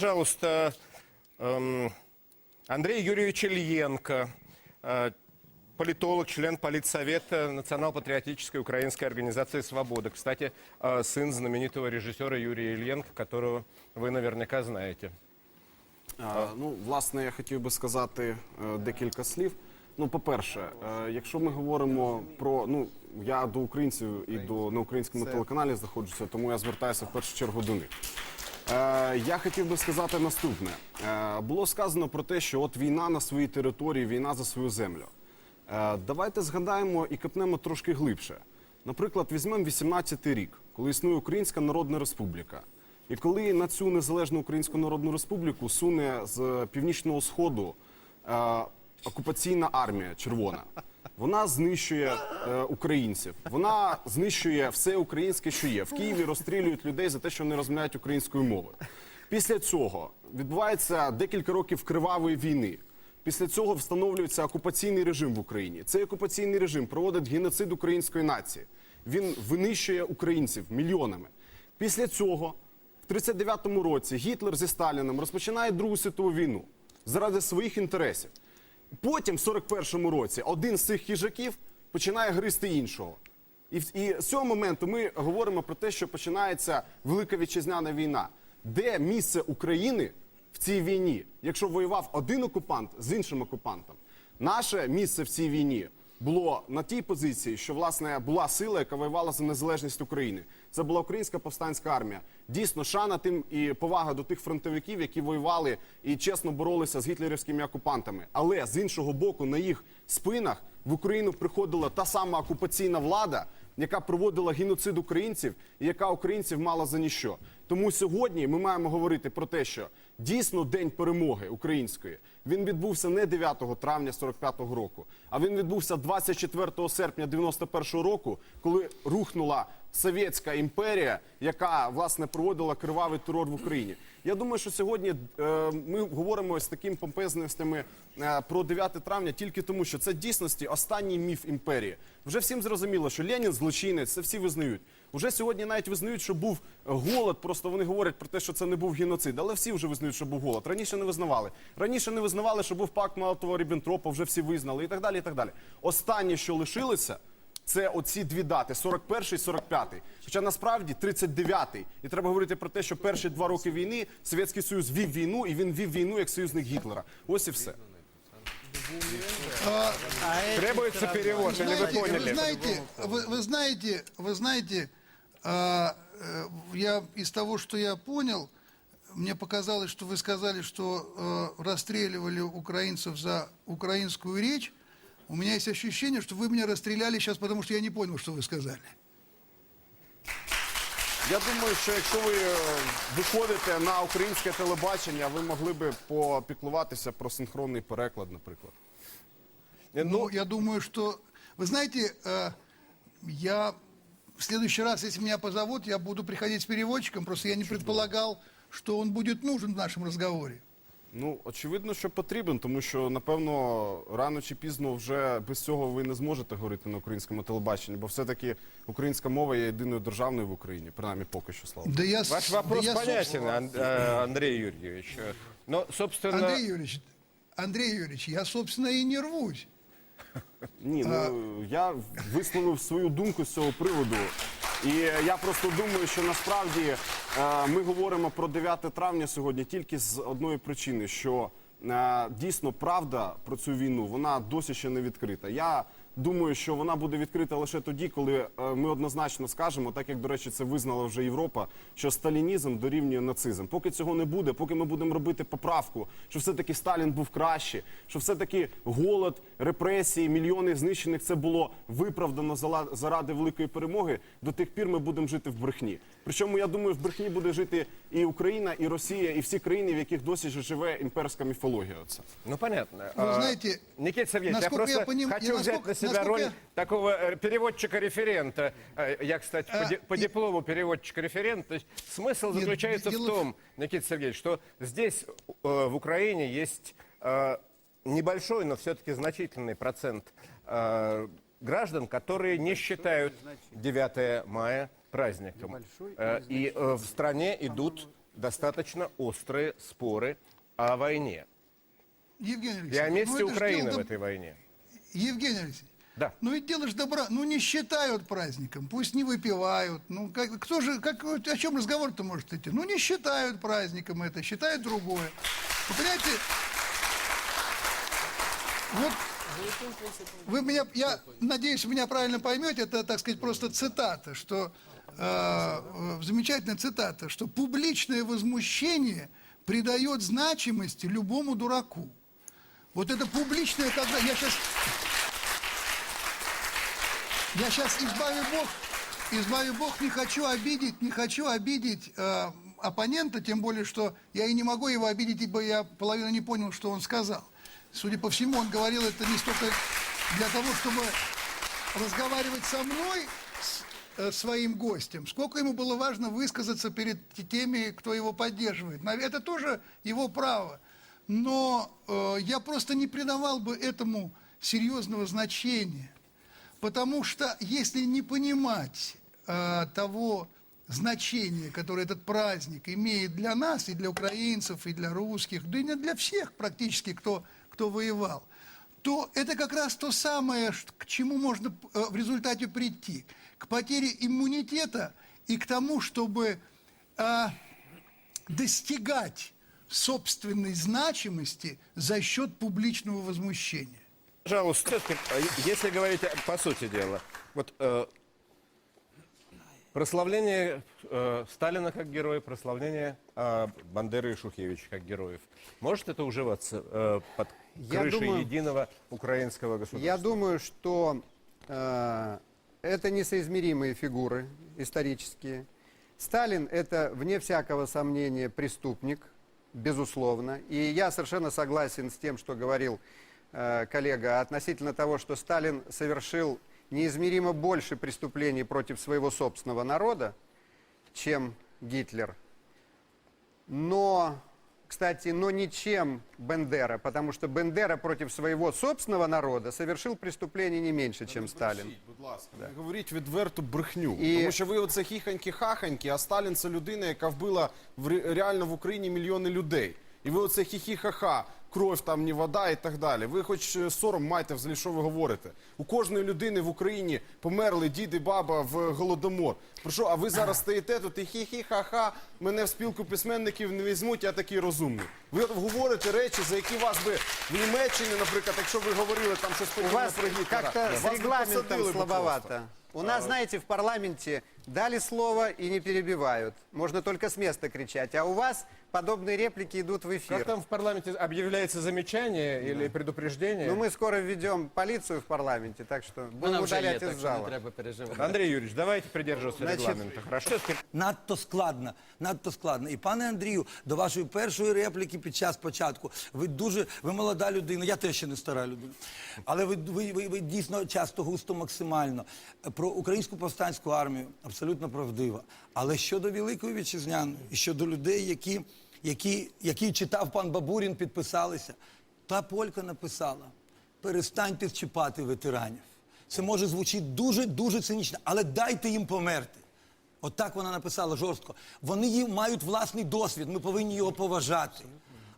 Пожалуйста, эм, Андрей Юрьевич Ильенко, э, политолог, член политсовета Национал-патриотической украинской организации «Свобода». Кстати, э, сын знаменитого режиссера Юрия Ильенко, которого вы наверняка знаете. Е, Ну, власне, я хотів би сказати е, декілька слів. Ну, по-перше, е, якщо ми говоримо про ну я до українців і до на українському телеканалі знаходжуся, тому я звертаюся в першу чергу до них. Е, я хотів би сказати наступне: е, було сказано про те, що от війна на своїй території, війна за свою землю. Е, давайте згадаємо і копнемо трошки глибше. Наприклад, візьмемо 18-й рік, коли існує Українська Народна Республіка. І коли на цю незалежну Українську Народну Республіку суне з північного сходу окупаційна армія червона, вона знищує е, українців, вона знищує все українське, що є. В Києві розстрілюють людей за те, що вони розмовляють українською мовою. Після цього відбувається декілька років кривавої війни. Після цього встановлюється окупаційний режим в Україні. Цей окупаційний режим проводить геноцид української нації. Він винищує українців мільйонами. Після цього, в 39-му році, Гітлер зі Сталіном розпочинає Другу світову війну заради своїх інтересів. Потім, в 41-му році, один з цих хижаків починає гризти іншого. І, і з цього моменту ми говоримо про те, що починається Велика Вітчизняна війна. Де місце України в цій війні, якщо воював один окупант з іншим окупантом? Наше місце в цій війні було на тій позиції, що власне була сила, яка воювала за незалежність України. Це була українська повстанська армія. Дійсно, шана тим і повага до тих фронтовиків, які воювали і чесно боролися з гітлерівськими окупантами. Але з іншого боку, на їх спинах в Україну приходила та сама окупаційна влада, яка проводила геноцид українців, і яка українців мала за ніщо. Тому сьогодні ми маємо говорити про те, що дійсно день перемоги української він відбувся не 9 травня 45-го року, а він відбувся 24 серпня 91-го року, коли рухнула совєтська імперія, яка власне проводила кривавий терор в Україні. Я думаю, що сьогодні е, ми говоримо з такими помпезностями е, про 9 травня тільки тому, що це дійсності останній міф імперії. Вже всім зрозуміло, що Ленін злочинець, це всі визнають. Уже сьогодні навіть визнають, що був голод. Просто вони говорять про те, що це не був геноцид. Але всі вже визнають, що був голод. Раніше не визнавали. Раніше не визнавали, що був пакт молотова ріббентропа вже всі визнали і так далі. І так далі. Останнє, що лишилося. Це оці дві дати 41 45 Хоча насправді 39-й. І треба говорити про те, що перші два роки війни Совєтський Союз вів війну, і він вів війну як союзник Гітлера. Ось і все. Требуется перевод, или вы Знаете, поняли? Вы знаете, вы, вы знаете, вы знаете, а, э, я из того, что я понял, мне показалось, что вы сказали, что э, расстреливали украинцев за украинскую речь. У меня есть ощущение, что вы меня расстреляли сейчас, потому что я не понял, что вы сказали. Я думаю, що якщо ви е, виходите на українське телебачення, ви могли би попіклуватися про синхронний переклад, наприклад. Ну, я думаю, что... Вы знаете, э, я в следующий раз, если меня позовут, я буду приходить с переводчиком, просто я не предполагал, что он будет нужен в нашем разговоре. Ну, очевидно, що потрібен, тому що напевно рано чи пізно вже без цього ви не зможете говорити на українському телебаченні, бо все-таки українська мова є єдиною державною в Україні, принаймні поки що слава. Да я, с- Ваш да вопрос я, понятен, Ан- э, Андрей Юрьевич. Но, собственно... Андрей Юрьевич, Андрей Юрьевич, я, собственно, и не рвусь. Ні, ну я висловив свою думку з цього приводу. І я просто думаю, що насправді е, ми говоримо про 9 травня сьогодні тільки з одної причини, що е, дійсно правда про цю війну вона досі ще не відкрита. Я думаю, що вона буде відкрита лише тоді, коли е, ми однозначно скажемо, так як до речі, це визнала вже Європа, що сталінізм дорівнює нацизм. Поки цього не буде, поки ми будемо робити поправку, що все-таки Сталін був краще, що все-таки голод, репресії, мільйони знищених це було виправдано зала- заради великої перемоги. До тих пір ми будемо жити в брехні. Причому я думаю, в брехні буде жити і Україна, і Росія, і всі країни, в яких досі ж живе імперська міфологія. Оце. Ну, понятно. Вы А, знаете, Никита я просто я поним- хочу взять на себя насколько роль такого э, переводчика-референта. Э, Я, кстати, по, А, по и- диплому переводчик-референт. То есть смысл Нет, заключается в дело в- том, Никита Сергеевич, что здесь, э, в Украине, есть э, небольшой, но все-таки значительный процент э, граждан, которые не считают 9 мая праздником. Э, И в стране идут достаточно острые споры о войне. Евгений Алексеевич. И о месте ну это ж Украины в этой войне. Евгений Алексеевич. Да. Ну ведь ж добра, ну не считают праздником, пусть не выпивают. Ну как, кто же, как, о чем разговор-то может идти? Ну не считают праздником это, считают другое. Вы понимаете, вот вы меня, я надеюсь, меня правильно поймете, это, так сказать, просто цитата, что э, э, замечательная цитата, что публичное возмущение придает значимости любому дураку. Вот это публичное, когда я сейчас, я сейчас избави Бог, избави Бог, не хочу обидеть, не хочу обидеть э, оппонента, тем более, что я и не могу его обидеть, ибо я половину не понял, что он сказал. Судя по всему, он говорил это не столько для того, чтобы разговаривать со мной, с э, своим гостем, сколько ему было важно высказаться перед теми, кто его поддерживает. Это тоже его право. Но э, я просто не придавал бы этому серьезного значения. Потому что если не понимать э, того значения, которое этот праздник имеет для нас, и для украинцев, и для русских, да и не для всех практически, кто, кто воевал, то это как раз то самое, к чему можно э, в результате прийти. К потере иммунитета и к тому, чтобы э, достигать собственной значимости за счет публичного возмущения. Пожалуйста, э, если говорить по сути дела, вот э, прославление э, Сталина как героя, прославление э, Бандеры и Шухевича как героев, может это уживаться э, под крышей думаю- единого украинского государства? Я думаю, что э, это несоизмеримые фигуры исторические. Сталин это, вне всякого сомнения, преступник, безусловно. И я совершенно согласен с тем, что говорил коллега относительно того, что Сталин совершил неизмеримо больше преступлений против своего собственного народа, чем Гитлер. Но, кстати, но ничем Бендера, потому что Бендера против своего собственного народа совершил преступление не меньше, чем Сталин. Брешіть, Будь ласка, не говоріть відверту брехню. І- Тому що ви оце хіханьки-хаханьки, а Сталін це людина, яка вбила в ре- реально в Україні мільйони людей. І ви оце хі-хі-ха-ха, кров там, ні вода і так далі. Ви хоч е, сором маєте взагалі, що ви говорите. У кожної людини в Україні померли дід і баба в голодомор. Про що, а ви зараз стоїте тут і хі-хі-ха-ха, мене в спілку письменників не візьмуть, я такий розумний. Ви говорите речі, за які вас би в Німеччині, наприклад, якщо ви говорили там щось У вас про Гітлера, как-то вас би регламентом посадили би слабовато. У нас, знаете, в парламенте дали слово и не перебивают. Можно только с места кричать. А у вас подобные реплики идут в эфир. Как там в парламенте объявляется замечание или предупреждение? Ну, мы скоро введем полицию в парламенте, так что будем Вона вже є, удалять так из що не зала. треба переживати. Андрей Юрьевич, давайте придерживаться Значит, регламента, хорошо? Всё-таки Надто складно, надто складно. І пане Андрію, до вашої першої репліки під час початку. Ви дуже, ви молода людина, я теж ще не стара людина. Але ви, ви, ви, ви дійсно часто густо максимально. Про українську повстанську армію абсолютно правдива. Але щодо Великої Вітчизняної, і щодо людей, які, які, які читав пан Бабурін, підписалися, та полька написала: перестаньте чіпати ветеранів. Це може звучити дуже дуже цинічно, але дайте їм померти. От вона написала жорстко. Вони мають власний досвід, ми повинні його поважати.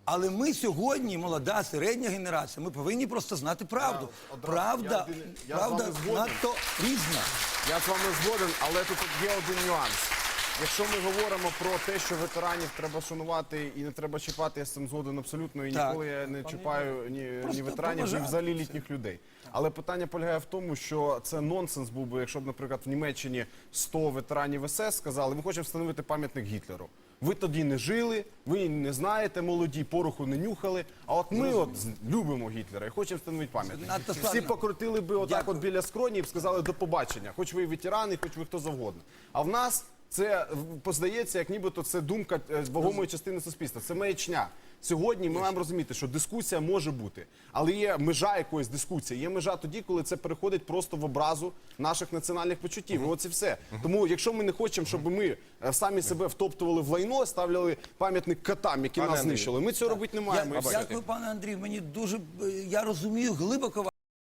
Але ми сьогодні, молода, середня генерація, ми повинні просто знати правду. одразу- Правда, я- я з правда вами згоден. надто різна. Я з вами згоден, але тут є один нюанс. Якщо ми говоримо про те, що ветеранів треба шанувати і не треба чіпати, я з цим згоден абсолютно і Так. ніколи я не чіпаю ні, ні ветеранів, ні взагалі літніх людей. Але питання полягає в тому, що це нонсенс був би, якщо б, наприклад, в Німеччині 100 ветеранів СС сказали, ми хочемо встановити пам'ятник Гітлеру. Ви тоді не жили, ви не знаєте, молоді, пороху не нюхали. А от ми от з- любимо Гітлера і хочемо встановити пам'ятник. Надто Всі складно. покрутили би отак Дякую. от біля скроні і б сказали до побачення. Хоч ви і ветерани, хоч ви хто завгодно. А в нас це поздається, як нібито це думка е, вагомої частини суспільства. Це маячня. Сьогодні ми маємо розуміти, що дискусія може бути, але є межа якоїсь дискусії. Є межа тоді, коли це переходить просто в образу наших національних почуттів. От і все. Тому, якщо ми не хочемо, щоб ми е, самі себе втоптували в лайно, ставляли пам'ятник котам, які Пане нас знищили. Ми цього робити не маємо. Я, дякую, пане Андрію. Мені дуже е, я розумію глибоко